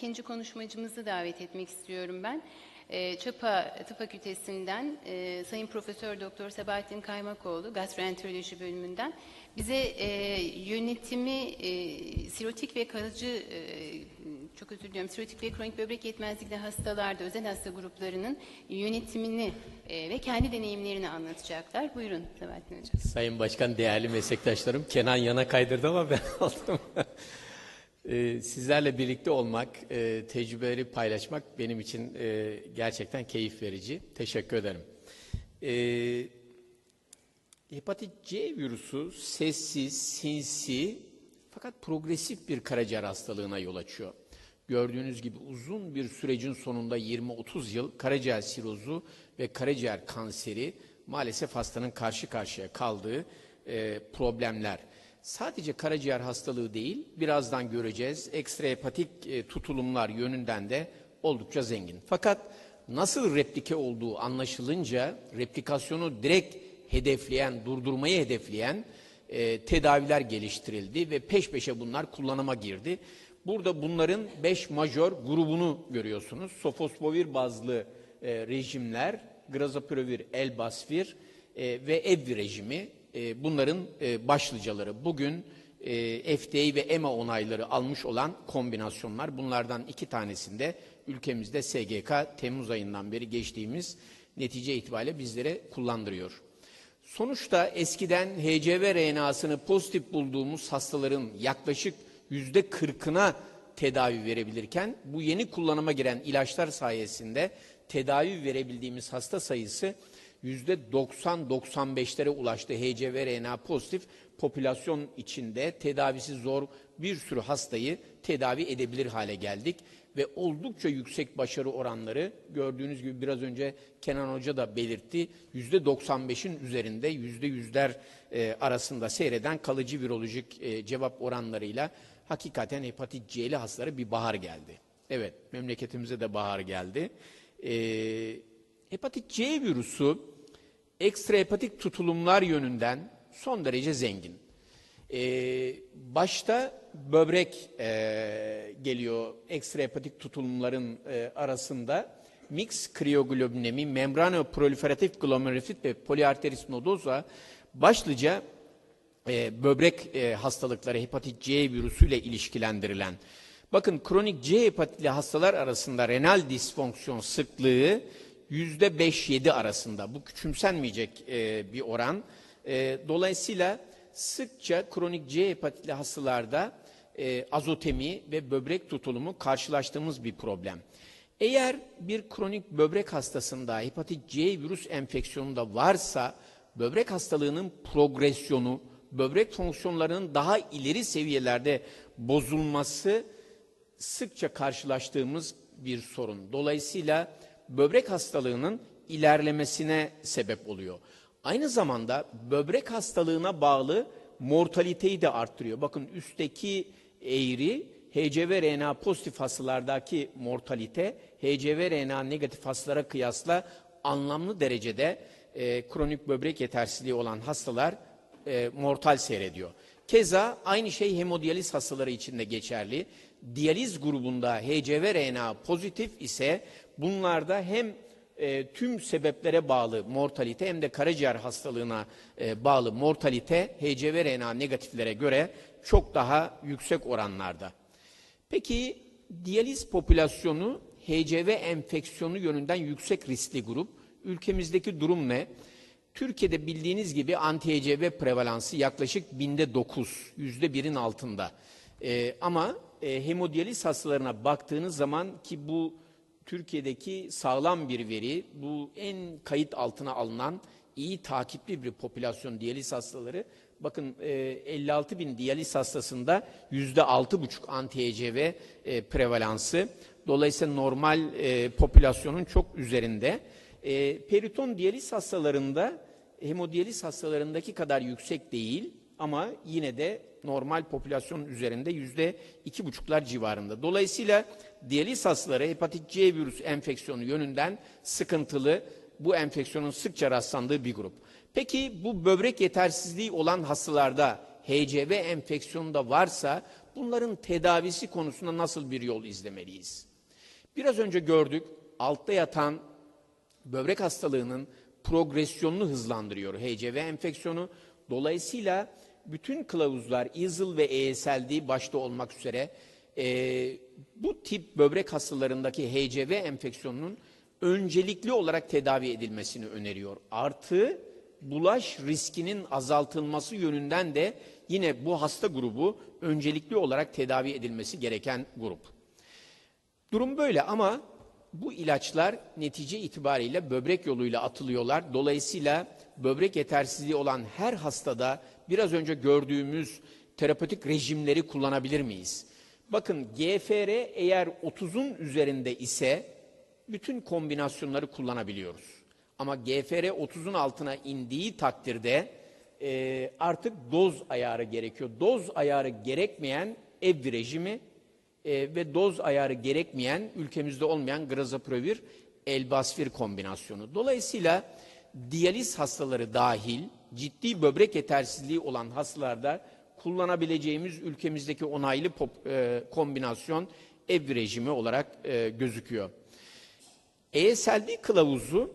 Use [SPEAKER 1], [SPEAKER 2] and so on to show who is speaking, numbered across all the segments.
[SPEAKER 1] ikinci konuşmacımızı davet etmek istiyorum ben. Ee, Çapa Tıp Fakültesinden e, Sayın Profesör Doktor Sabahattin Kaymakoğlu gastroenteroloji bölümünden bize e, yönetimi e, sirotik ve kalıcı çok özür diliyorum sirotik ve kronik böbrek yetmezlikli hastalarda özel hasta gruplarının yönetimini ve kendi deneyimlerini anlatacaklar. Buyurun Sabahattin Hocam.
[SPEAKER 2] Sayın Başkan, değerli meslektaşlarım, Kenan yana kaydırdı ama ben aldım. Ee, Sizlerle birlikte olmak, e, tecrübeleri paylaşmak benim için e, gerçekten keyif verici. Teşekkür ederim. Ee, Hepatit C virüsü sessiz, sinsi fakat progresif bir karaciğer hastalığına yol açıyor. Gördüğünüz gibi uzun bir sürecin sonunda 20-30 yıl karaciğer sirozu ve karaciğer kanseri maalesef hastanın karşı karşıya kaldığı e, problemler. Sadece karaciğer hastalığı değil, birazdan göreceğiz, ekstrahepatik e, tutulumlar yönünden de oldukça zengin. Fakat nasıl replike olduğu anlaşılınca replikasyonu direkt hedefleyen, durdurmayı hedefleyen e, tedaviler geliştirildi ve peş peşe bunlar kullanıma girdi. Burada bunların 5 majör grubunu görüyorsunuz. Sofosbuvir bazlı e, rejimler, grazopirovir, elbasvir e, ve evvi rejimi e, bunların e, başlıcaları. Bugün e, FDA ve EMA onayları almış olan kombinasyonlar. Bunlardan iki tanesinde ülkemizde SGK Temmuz ayından beri geçtiğimiz netice itibariyle bizlere kullandırıyor. Sonuçta eskiden HCV RNA'sını pozitif bulduğumuz hastaların yaklaşık yüzde kırkına tedavi verebilirken bu yeni kullanıma giren ilaçlar sayesinde tedavi verebildiğimiz hasta sayısı 90-95'lere ulaştı HCV RNA pozitif popülasyon içinde tedavisi zor bir sürü hastayı tedavi edebilir hale geldik ve oldukça yüksek başarı oranları gördüğünüz gibi biraz önce Kenan Hoca da belirtti. Yüzde 95'in üzerinde yüzde yüzler e, arasında seyreden kalıcı virolojik e, cevap oranlarıyla hakikaten hepatit C'li hastalara bir bahar geldi. Evet memleketimize de bahar geldi. E, hepatit C virüsü ekstrahepatik tutulumlar yönünden son derece zengin. Ee, başta böbrek e, geliyor ekstrahepatik tutulumların e, arasında. Mix kriyoglobinemi, membranoproliferatif glomerülit ve poliarteris nodosa başlıca e, böbrek e, hastalıkları hepatit C virüsüyle ilişkilendirilen. Bakın kronik C hepatitli hastalar arasında renal disfonksiyon sıklığı yüzde 5-7 arasında. Bu küçümsenmeyecek e, bir oran. E, dolayısıyla sıkça kronik C hepatitli hastalarda e, azotemi ve böbrek tutulumu karşılaştığımız bir problem. Eğer bir kronik böbrek hastasında hepatit C virüs enfeksiyonu varsa böbrek hastalığının progresyonu, böbrek fonksiyonlarının daha ileri seviyelerde bozulması sıkça karşılaştığımız bir sorun. Dolayısıyla böbrek hastalığının ilerlemesine sebep oluyor. Aynı zamanda böbrek hastalığına bağlı mortaliteyi de arttırıyor. Bakın üstteki eğri HCV RNA pozitif hastalardaki mortalite HCV RNA negatif hastalara kıyasla anlamlı derecede e, kronik böbrek yetersizliği olan hastalar e, mortal seyrediyor. Keza aynı şey hemodiyaliz hastaları için de geçerli. Diyaliz grubunda HCV RNA pozitif ise bunlarda hem e, tüm sebeplere bağlı mortalite hem de karaciğer hastalığına e, bağlı mortalite HCV RNA negatiflere göre çok daha yüksek oranlarda. Peki diyaliz popülasyonu HCV enfeksiyonu yönünden yüksek riskli grup. Ülkemizdeki durum ne? Türkiye'de bildiğiniz gibi anti-HCV prevalansı yaklaşık binde dokuz, yüzde birin altında. Ee, ama e, hemodiyaliz hastalarına baktığınız zaman ki bu Türkiye'deki sağlam bir veri, bu en kayıt altına alınan iyi takipli bir popülasyon diyaliz hastaları. Bakın e, 56 bin diyaliz hastasında yüzde altı buçuk anti-HCV e, prevalansı. Dolayısıyla normal e, popülasyonun çok üzerinde. E, periton diyaliz hastalarında hemodiyaliz hastalarındaki kadar yüksek değil ama yine de normal popülasyonun üzerinde yüzde iki buçuklar civarında. Dolayısıyla diyaliz hastaları hepatit C virüs enfeksiyonu yönünden sıkıntılı, bu enfeksiyonun sıkça rastlandığı bir grup. Peki bu böbrek yetersizliği olan hastalarda HCV enfeksiyonu da varsa bunların tedavisi konusunda nasıl bir yol izlemeliyiz? Biraz önce gördük altta yatan böbrek hastalığının progresyonunu hızlandırıyor HCV enfeksiyonu. Dolayısıyla bütün kılavuzlar EASL ve ESLD başta olmak üzere e, bu tip böbrek hastalarındaki HCV enfeksiyonunun öncelikli olarak tedavi edilmesini öneriyor. Artı bulaş riskinin azaltılması yönünden de yine bu hasta grubu öncelikli olarak tedavi edilmesi gereken grup. Durum böyle ama bu ilaçlar netice itibariyle böbrek yoluyla atılıyorlar. Dolayısıyla böbrek yetersizliği olan her hastada biraz önce gördüğümüz terapötik rejimleri kullanabilir miyiz? Bakın GFR eğer 30'un üzerinde ise bütün kombinasyonları kullanabiliyoruz. Ama GFR 30'un altına indiği takdirde e, artık doz ayarı gerekiyor. Doz ayarı gerekmeyen ev rejimi e, ve doz ayarı gerekmeyen ülkemizde olmayan grazaprovir elbasfir kombinasyonu. Dolayısıyla diyaliz hastaları dahil ciddi böbrek yetersizliği olan hastalarda kullanabileceğimiz ülkemizdeki onaylı pop, e, kombinasyon ev rejimi olarak e, gözüküyor. ESLD kılavuzu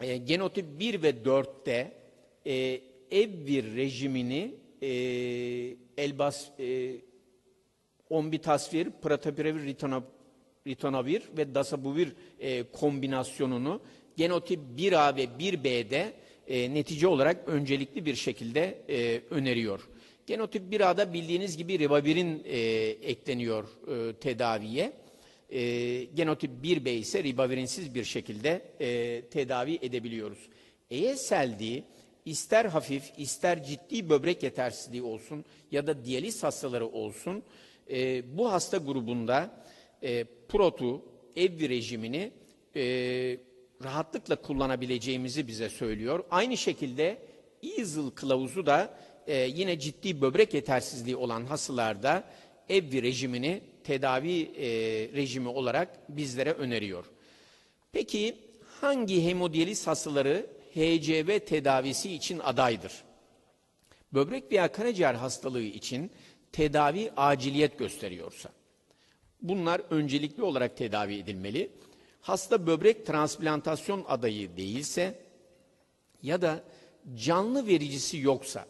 [SPEAKER 2] e, genotip 1 ve 4'te e, ev bir rejimini e, elbas e, ombitasvir, pratapiravir, ritona- ritonavir ve dasabuvir e, kombinasyonunu genotip 1A ve 1B'de e, netice olarak öncelikli bir şekilde e, öneriyor. Genotip 1A'da bildiğiniz gibi ribavirin e, ekleniyor e, tedaviye. E, genotip 1B ise ribavirinsiz bir şekilde e, tedavi edebiliyoruz. ESLD ister hafif ister ciddi böbrek yetersizliği olsun ya da diyaliz hastaları olsun e, bu hasta grubunda e, protu, ev rejimini e, rahatlıkla kullanabileceğimizi bize söylüyor. Aynı şekilde EASL kılavuzu da e, yine ciddi böbrek yetersizliği olan hastalarda ev rejimini tedavi e, rejimi olarak bizlere öneriyor. Peki hangi hemodiyaliz hastaları HCV tedavisi için adaydır? Böbrek veya karaciğer hastalığı için tedavi aciliyet gösteriyorsa, bunlar öncelikli olarak tedavi edilmeli. Hasta böbrek transplantasyon adayı değilse ya da canlı vericisi yoksa,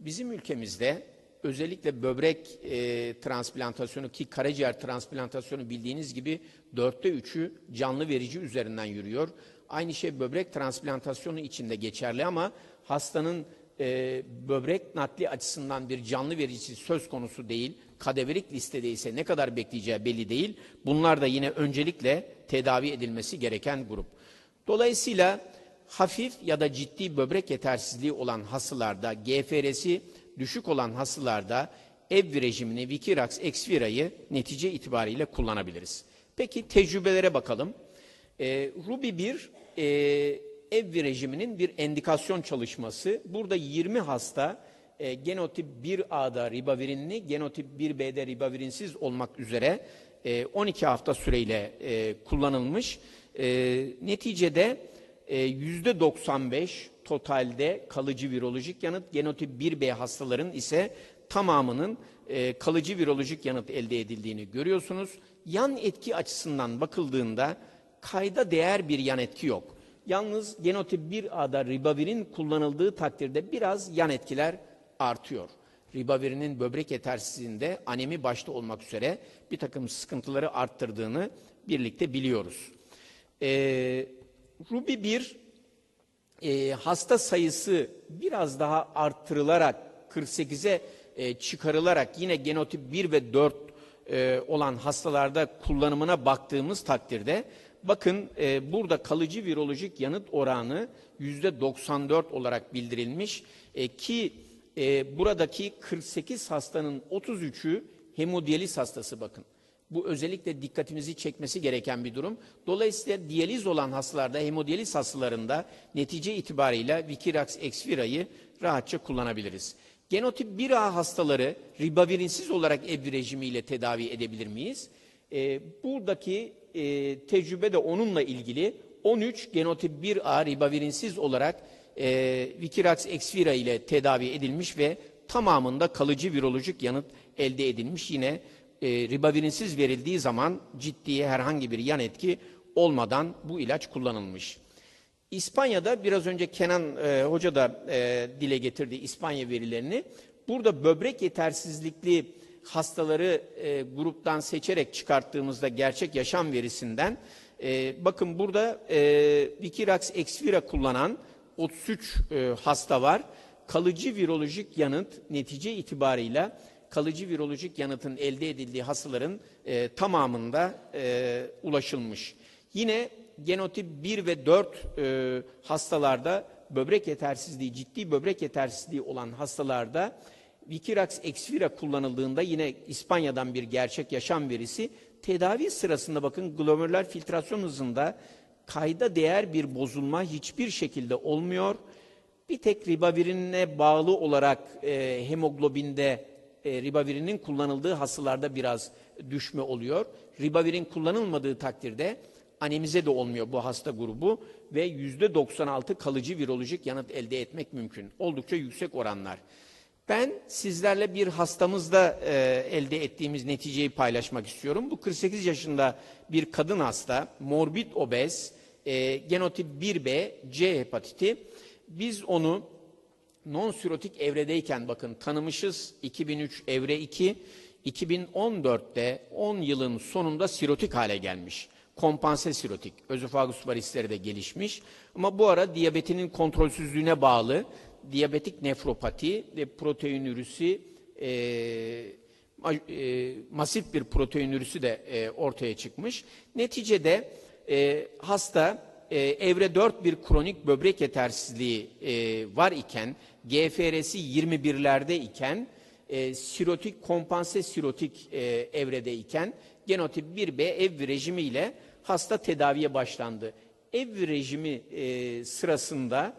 [SPEAKER 2] bizim ülkemizde özellikle böbrek e, transplantasyonu ki karaciğer transplantasyonu bildiğiniz gibi dörtte üçü canlı verici üzerinden yürüyor. Aynı şey böbrek transplantasyonu içinde geçerli ama hastanın e, böbrek nakli açısından bir canlı vericisi söz konusu değil. Kadeverik listede ise ne kadar bekleyeceği belli değil. Bunlar da yine öncelikle tedavi edilmesi gereken grup. Dolayısıyla hafif ya da ciddi böbrek yetersizliği olan hastalarda, GFR'si düşük olan hastalarda ev rejimini Vikirax Exvira'yı netice itibariyle kullanabiliriz. Peki tecrübelere bakalım. E, Ruby 1 e, ev rejiminin bir endikasyon çalışması. Burada 20 hasta e, genotip 1A'da ribavirinli, genotip 1B'de ribavirinsiz olmak üzere e, 12 hafta süreyle e, kullanılmış. E, neticede e, %95 totalde kalıcı virolojik yanıt, genotip 1B hastaların ise tamamının e, kalıcı virolojik yanıt elde edildiğini görüyorsunuz. Yan etki açısından bakıldığında kayda değer bir yan etki yok. Yalnız genotip 1A'da ribavirin kullanıldığı takdirde biraz yan etkiler artıyor. Ribavirinin böbrek yetersizliğinde anemi başta olmak üzere bir takım sıkıntıları arttırdığını birlikte biliyoruz. Ee, Ruby 1 e, hasta sayısı biraz daha arttırılarak 48'e e, çıkarılarak yine genotip 1 ve 4 e, olan hastalarda kullanımına baktığımız takdirde bakın e, burada kalıcı virolojik yanıt oranı %94 olarak bildirilmiş e, ki e, buradaki 48 hastanın 33'ü hemodiyaliz hastası bakın. Bu özellikle dikkatimizi çekmesi gereken bir durum. Dolayısıyla diyaliz olan hastalarda, hemodiyaliz hastalarında netice itibariyle Vikirax Exvira'yı rahatça kullanabiliriz. Genotip 1A hastaları ribavirinsiz olarak ev rejimiyle tedavi edebilir miyiz? Ee, buradaki e, tecrübe de onunla ilgili 13 genotip 1A ribavirinsiz olarak e, Vikirax Exvira ile tedavi edilmiş ve tamamında kalıcı virolojik yanıt elde edilmiş. Yine e, ribavirinsiz verildiği zaman ciddi herhangi bir yan etki olmadan bu ilaç kullanılmış. İspanya'da biraz önce Kenan e, Hoca da e, dile getirdi İspanya verilerini. Burada böbrek yetersizlikli hastaları e, gruptan seçerek çıkarttığımızda gerçek yaşam verisinden e, bakın burada e, Vikirax Exvira kullanan 33 e, hasta var. Kalıcı virolojik yanıt netice itibarıyla kalıcı virolojik yanıtın elde edildiği hastaların e, tamamında e, ulaşılmış. Yine genotip 1 ve 4 e, hastalarda böbrek yetersizliği, ciddi böbrek yetersizliği olan hastalarda Vikirax Exvira kullanıldığında yine İspanya'dan bir gerçek yaşam verisi tedavi sırasında bakın glomerular filtrasyon hızında kayda değer bir bozulma hiçbir şekilde olmuyor. Bir tek ribavirine bağlı olarak e, hemoglobinde e, ribavirinin kullanıldığı hastalarda biraz düşme oluyor. Ribavirin kullanılmadığı takdirde anemize de olmuyor bu hasta grubu ve yüzde 96 kalıcı virolojik yanıt elde etmek mümkün. Oldukça yüksek oranlar. Ben sizlerle bir hastamızda e, elde ettiğimiz neticeyi paylaşmak istiyorum. Bu 48 yaşında bir kadın hasta, morbid obez, e, genotip 1B, C hepatiti. Biz onu non-sirotik evredeyken bakın tanımışız 2003 evre 2, 2014'te 10 yılın sonunda sirotik hale gelmiş. Kompanse sirotik, özofagus varisleri de gelişmiş. Ama bu ara diyabetinin kontrolsüzlüğüne bağlı diyabetik nefropati ve proteinürüsü e, e, masif bir proteinürüsü de e, ortaya çıkmış. Neticede e, hasta e, evre 4 bir kronik böbrek yetersizliği e, var iken GFR'si 21'lerde iken e, sirotik kompanse sirotik e, evrede iken genotip 1B ev rejimiyle hasta tedaviye başlandı. Ev rejimi e, sırasında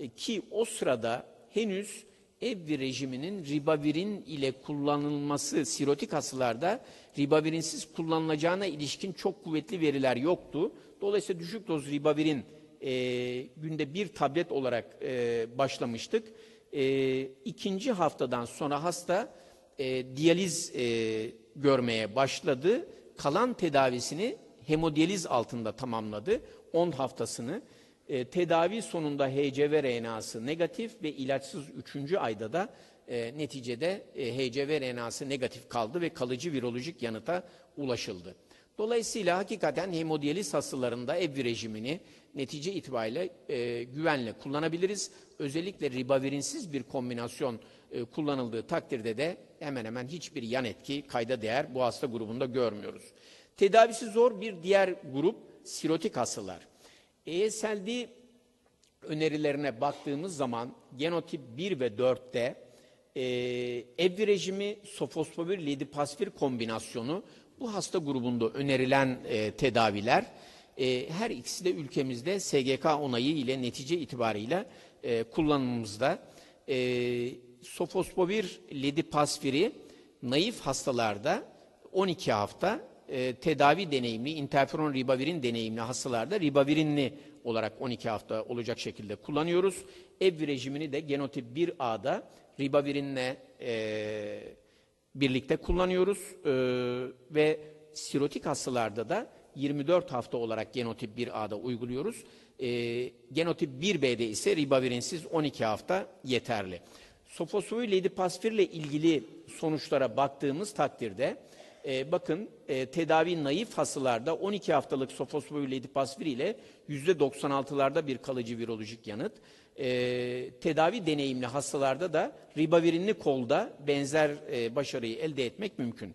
[SPEAKER 2] e, ki o sırada henüz ev rejiminin ribavirin ile kullanılması sirotik hastalarda ribavirinsiz kullanılacağına ilişkin çok kuvvetli veriler yoktu. Dolayısıyla düşük doz ribavirin e, günde bir tablet olarak e, başlamıştık. E, ikinci haftadan sonra hasta e, diyaliz e, görmeye başladı. Kalan tedavisini hemodiyaliz altında tamamladı 10 haftasını. E, tedavi sonunda HCV RNA'sı negatif ve ilaçsız 3. ayda da e, neticede e, HCV RNA'sı negatif kaldı ve kalıcı virolojik yanıta ulaşıldı. Dolayısıyla hakikaten hemodiyaliz hastalarında ev rejimini netice itibariyle e, güvenle kullanabiliriz. Özellikle ribavirinsiz bir kombinasyon e, kullanıldığı takdirde de hemen hemen hiçbir yan etki kayda değer bu hasta grubunda görmüyoruz. Tedavisi zor bir diğer grup sirotik hastalar. ESLD önerilerine baktığımız zaman genotip 1 ve 4'te e, ev rejimi sofosfavir lidipasvir kombinasyonu bu hasta grubunda önerilen e, tedaviler e, her ikisi de ülkemizde SGK onayı ile netice itibarıyla e, kullanımımızda. E, sofosfavir lidipasviri naif hastalarda 12 hafta e, tedavi deneyimli, interferon ribavirin deneyimli hastalarda ribavirinli olarak 12 hafta olacak şekilde kullanıyoruz. Ev rejimini de genotip 1A'da ribavirinle e, birlikte kullanıyoruz e, ve sirotik hastalarda da 24 hafta olarak genotip 1A'da uyguluyoruz. E, genotip 1B'de ise ribavirinsiz 12 hafta yeterli. Sofosfavir lidipasvir ile ilgili sonuçlara baktığımız takdirde e, bakın e, tedavi naif hastalarda 12 haftalık sofosfavir lidipasvir ile %96'larda bir kalıcı virolojik yanıt. E, tedavi deneyimli hastalarda da ribavirinli kolda benzer e, başarıyı elde etmek mümkün.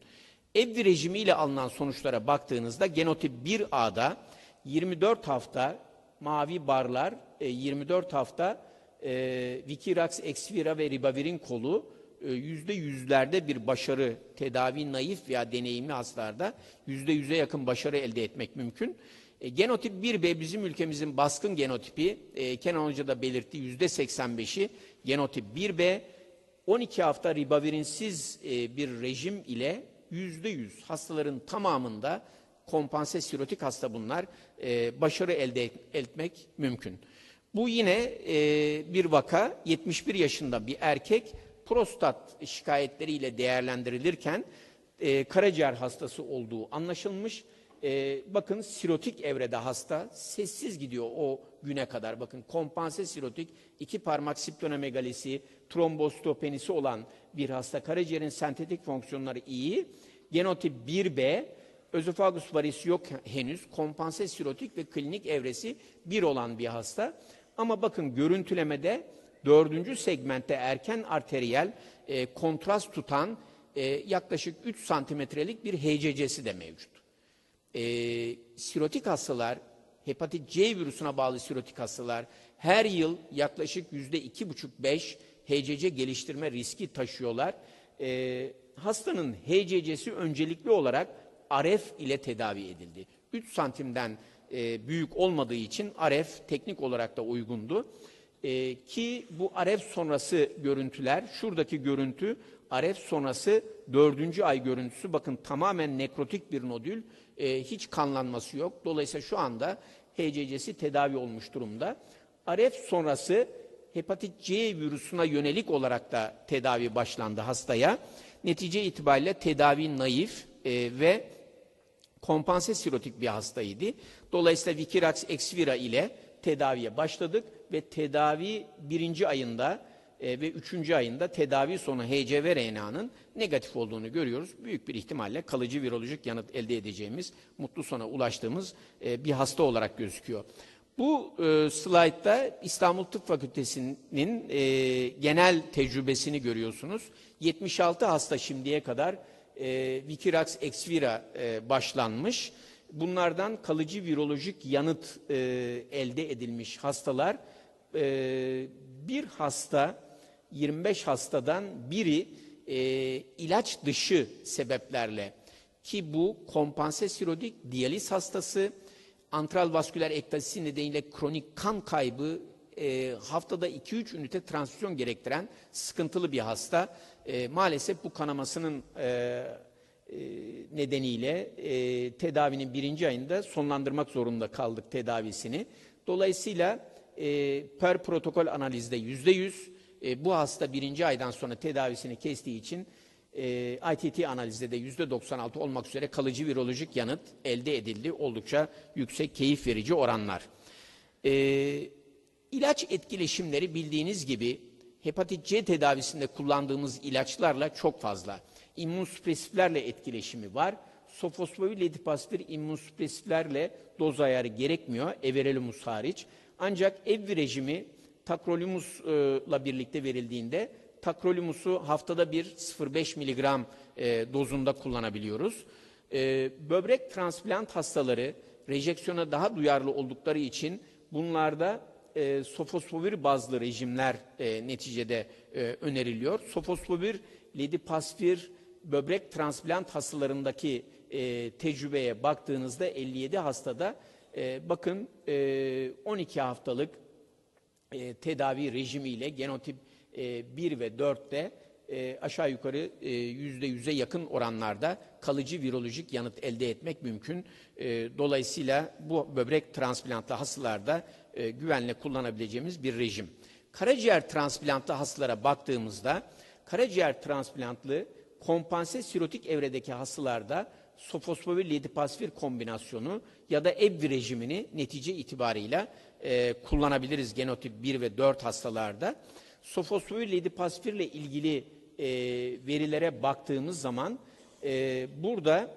[SPEAKER 2] Ev rejimi ile alınan sonuçlara baktığınızda genotip 1A'da 24 hafta mavi barlar e, 24 hafta e, Vikirax, Exvira ve ribavirin kolu yüzde yüzlerde bir başarı tedavi naif veya deneyimli hastalarda yüzde yüze yakın başarı elde etmek mümkün. E, genotip 1B bizim ülkemizin baskın genotipi. E, Kenan Hoca da belirtti yüzde 85'i genotip 1B. 12 hafta ribavirinsiz e, bir rejim ile yüzde yüz hastaların tamamında kompanse sirotik hasta bunlar e, başarı elde et, etmek mümkün. Bu yine e, bir vaka 71 yaşında bir erkek prostat şikayetleriyle değerlendirilirken e, karaciğer hastası olduğu anlaşılmış. E, bakın sirotik evrede hasta sessiz gidiyor o güne kadar. Bakın kompanse sirotik iki parmak splenomegalisi, trombostopenisi olan bir hasta. Karaciğerin sentetik fonksiyonları iyi. Genotip 1B, özofagus varisi yok henüz. Kompanse sirotik ve klinik evresi 1 olan bir hasta. Ama bakın görüntülemede dördüncü segmentte erken arteriyel e, kontrast tutan e, yaklaşık 3 santimetrelik bir HCC'si de mevcut. E, sirotik hastalar, hepatit C virüsüne bağlı sirotik hastalar her yıl yaklaşık yüzde iki buçuk beş HCC geliştirme riski taşıyorlar. E, hastanın HCC'si öncelikli olarak RF ile tedavi edildi. 3 santimden e, büyük olmadığı için RF teknik olarak da uygundu. E, ki bu RF sonrası görüntüler, şuradaki görüntü RF sonrası dördüncü ay görüntüsü bakın tamamen nekrotik bir nodül, e, hiç kanlanması yok. Dolayısıyla şu anda HCC'si tedavi olmuş durumda. RF sonrası hepatit C virüsüne yönelik olarak da tedavi başlandı hastaya. Netice itibariyle tedavi naif e, ve kompanse sirotik bir hastaydı. Dolayısıyla Vikirax Exvira ile tedaviye başladık ve tedavi birinci ayında e, ve üçüncü ayında tedavi sonu HCV RNA'nın negatif olduğunu görüyoruz. Büyük bir ihtimalle kalıcı virolojik yanıt elde edeceğimiz, mutlu sona ulaştığımız e, bir hasta olarak gözüküyor. Bu e, slaytta İstanbul Tıp Fakültesi'nin e, genel tecrübesini görüyorsunuz. 76 hasta şimdiye kadar e, Vikirax Exvira e, başlanmış. Bunlardan kalıcı virolojik yanıt e, elde edilmiş hastalar. E, bir hasta, 25 hastadan biri e, ilaç dışı sebeplerle ki bu kompanse sirodik diyaliz hastası, antral vasküler ektazisi nedeniyle kronik kan kaybı, e, haftada 2-3 ünite transfüzyon gerektiren sıkıntılı bir hasta. E, maalesef bu kanamasının e, e, nedeniyle e, tedavinin birinci ayında sonlandırmak zorunda kaldık tedavisini. Dolayısıyla e, per protokol analizde yüzde yüz e, bu hasta birinci aydan sonra tedavisini kestiği için e, ITT analizde de yüzde 96 olmak üzere kalıcı virolojik yanıt elde edildi. Oldukça yüksek keyif verici oranlar. E, ilaç etkileşimleri bildiğiniz gibi hepatit C tedavisinde kullandığımız ilaçlarla çok fazla. İmmünsüpresiflerle etkileşimi var. Sofosbuvir, ledipasvir immünsüpresiflerle doz ayarı gerekmiyor. Everolimus hariç. Ancak ev rejimi takrolimusla birlikte verildiğinde takrolimusu haftada bir 0,5 miligram e, dozunda kullanabiliyoruz. E, böbrek transplant hastaları rejecsyona daha duyarlı oldukları için bunlarda e, sofosbuvir bazlı rejimler e, neticede e, öneriliyor. Sofosbuvir, ledipasvir, böbrek transplant hastalarındaki e, tecrübeye baktığınızda 57 hastada e, bakın e, 12 haftalık e, tedavi rejimiyle genotip e, 1 ve 4'te e, aşağı yukarı e, yüzde yüze yakın oranlarda kalıcı virolojik yanıt elde etmek mümkün. E, dolayısıyla bu böbrek transplantlı hastalarda e, güvenle kullanabileceğimiz bir rejim. Karaciğer transplantlı hastalara baktığımızda karaciğer transplantlı kompanse sirotik evredeki hastalarda sofosbuvir ledipasvir kombinasyonu ya da EBVI rejimini netice itibarıyla e, kullanabiliriz genotip 1 ve 4 hastalarda. Sofosbuvir ledipasvir ile ilgili e, verilere baktığımız zaman e, burada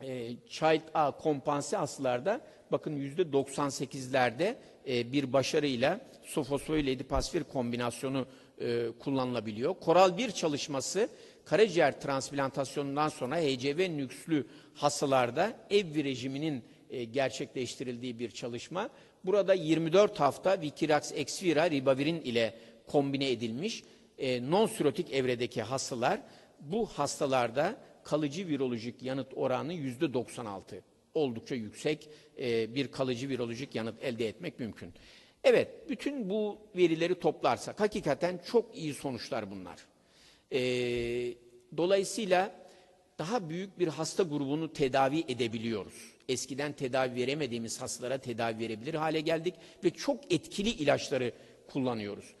[SPEAKER 2] e, Child A kompanse hastalarda bakın yüzde 98'lerde e, bir başarıyla sofosbuvir ledipasvir kombinasyonu e, kullanılabiliyor. Koral 1 çalışması karaciğer transplantasyonundan sonra HCV nüksülü hastalarda ev rejiminin e, gerçekleştirildiği bir çalışma. Burada 24 hafta Vikirax Exvira ribavirin ile kombine edilmiş e, non-sirotik evredeki hastalar bu hastalarda kalıcı virolojik yanıt oranı yüzde 96. Oldukça yüksek e, bir kalıcı virolojik yanıt elde etmek mümkün. Evet, bütün bu verileri toplarsak hakikaten çok iyi sonuçlar bunlar. E, dolayısıyla daha büyük bir hasta grubunu tedavi edebiliyoruz. Eskiden tedavi veremediğimiz hastalara tedavi verebilir hale geldik ve çok etkili ilaçları kullanıyoruz.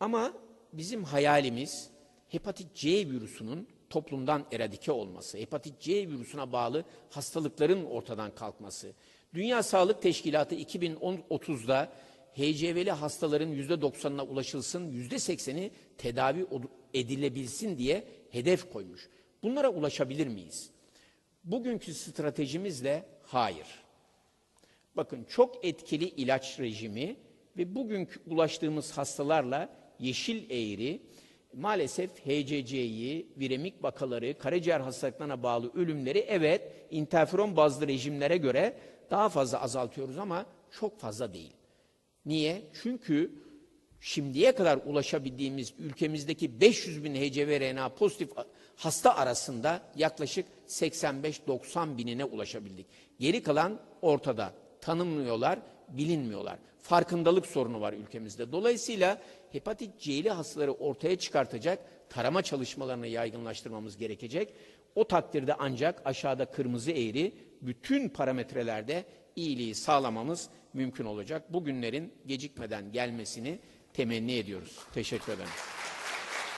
[SPEAKER 2] Ama bizim hayalimiz hepatit C virüsünün toplumdan eradike olması, hepatit C virüsüne bağlı hastalıkların ortadan kalkması. Dünya Sağlık Teşkilatı 2030'da HCV'li hastaların %90'ına ulaşılsın, %80'i tedavi edilebilsin diye hedef koymuş. Bunlara ulaşabilir miyiz? Bugünkü stratejimizle hayır. Bakın çok etkili ilaç rejimi ve bugünkü ulaştığımız hastalarla yeşil eğri maalesef HCC'yi, viremik vakaları, karaciğer hastalıklarına bağlı ölümleri evet interferon bazlı rejimlere göre daha fazla azaltıyoruz ama çok fazla değil. Niye? Çünkü şimdiye kadar ulaşabildiğimiz ülkemizdeki 500 bin HCV RNA pozitif hasta arasında yaklaşık 85-90 binine ulaşabildik. Geri kalan ortada. Tanımlıyorlar, bilinmiyorlar. Farkındalık sorunu var ülkemizde. Dolayısıyla hepatit C'li hastaları ortaya çıkartacak tarama çalışmalarını yaygınlaştırmamız gerekecek. O takdirde ancak aşağıda kırmızı eğri bütün parametrelerde iyiliği sağlamamız mümkün olacak. Bu günlerin gecikmeden gelmesini temenni ediyoruz. Teşekkür ederim.